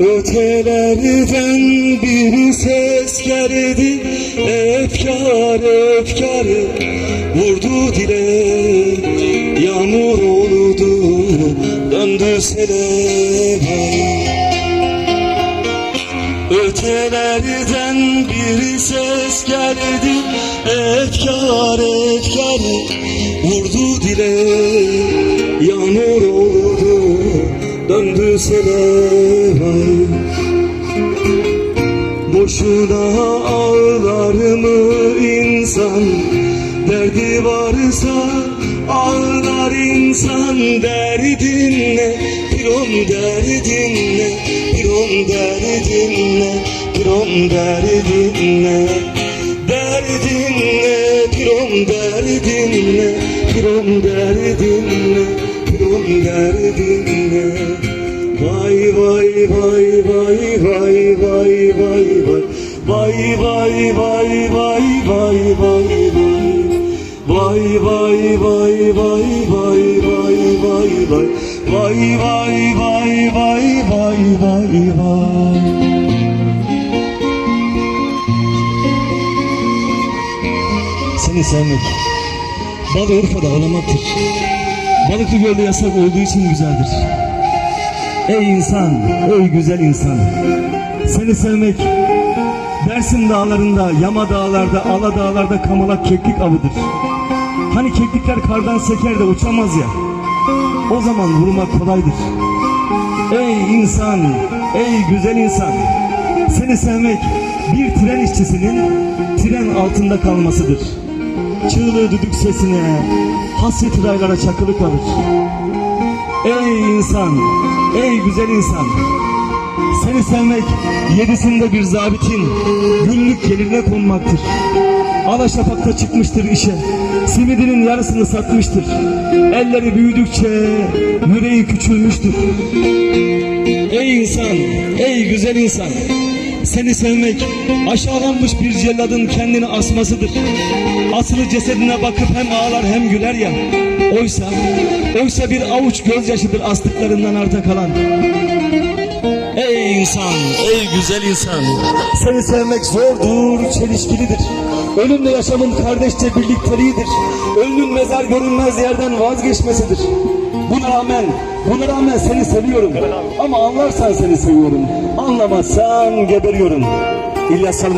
Ötelerden bir ses geldi Efkar efkar vurdu dile Yağmur oldu döndü sele Ötelerden bir ses geldi Efkar efkar vurdu dile döndü sele Boşuna ağlar mı insan? Derdi varsa ağlar insan. Derdin ne? Piron derdin ne? Piron derdin ne? Piron derdin ne? Derdin ne? Piron derdin ne Vay vay vay vay vay vay vay vay Vay vay vay vay vay vay vay Vay vay vay vay vay vay vay vay Vay vay vay vay vay vay Seni sevmek Bal Urfa'da ağlamaktır Balıklı Göl'de yasak olduğu için güzeldir Ey insan, ey güzel insan. Seni sevmek Dersim dağlarında, Yama dağlarda, Ala dağlarda kamalak keklik avıdır. Hani keklikler kardan seker de uçamaz ya. O zaman vurmak kolaydır. Ey insan, ey güzel insan. Seni sevmek bir tren işçisinin tren altında kalmasıdır. Çığlığı düdük sesine, hasret raylara çakılı kalır Ey insan, ey güzel insan. Seni sevmek yedisinde bir zabitin günlük gelirine konmaktır. Alaşafakta çıkmıştır işe. Simidinin yarısını satmıştır. Elleri büyüdükçe yüreği küçülmüştür. Ey insan, ey güzel insan. Seni sevmek aşağılanmış bir celladın kendini asmasıdır. Asılı cesedine bakıp hem ağlar hem güler ya Oysa, oysa bir avuç gözyaşıdır astıklarından arta kalan. Ey insan, ey güzel insan. Seni sevmek zordur, çelişkilidir. Ölümle yaşamın kardeşçe birlikteliğidir. Ölümün mezar görünmez yerden vazgeçmesidir. Buna rağmen, buna rağmen seni seviyorum. Ama anlarsan seni seviyorum. Anlamazsan geberiyorum. İlyas Salman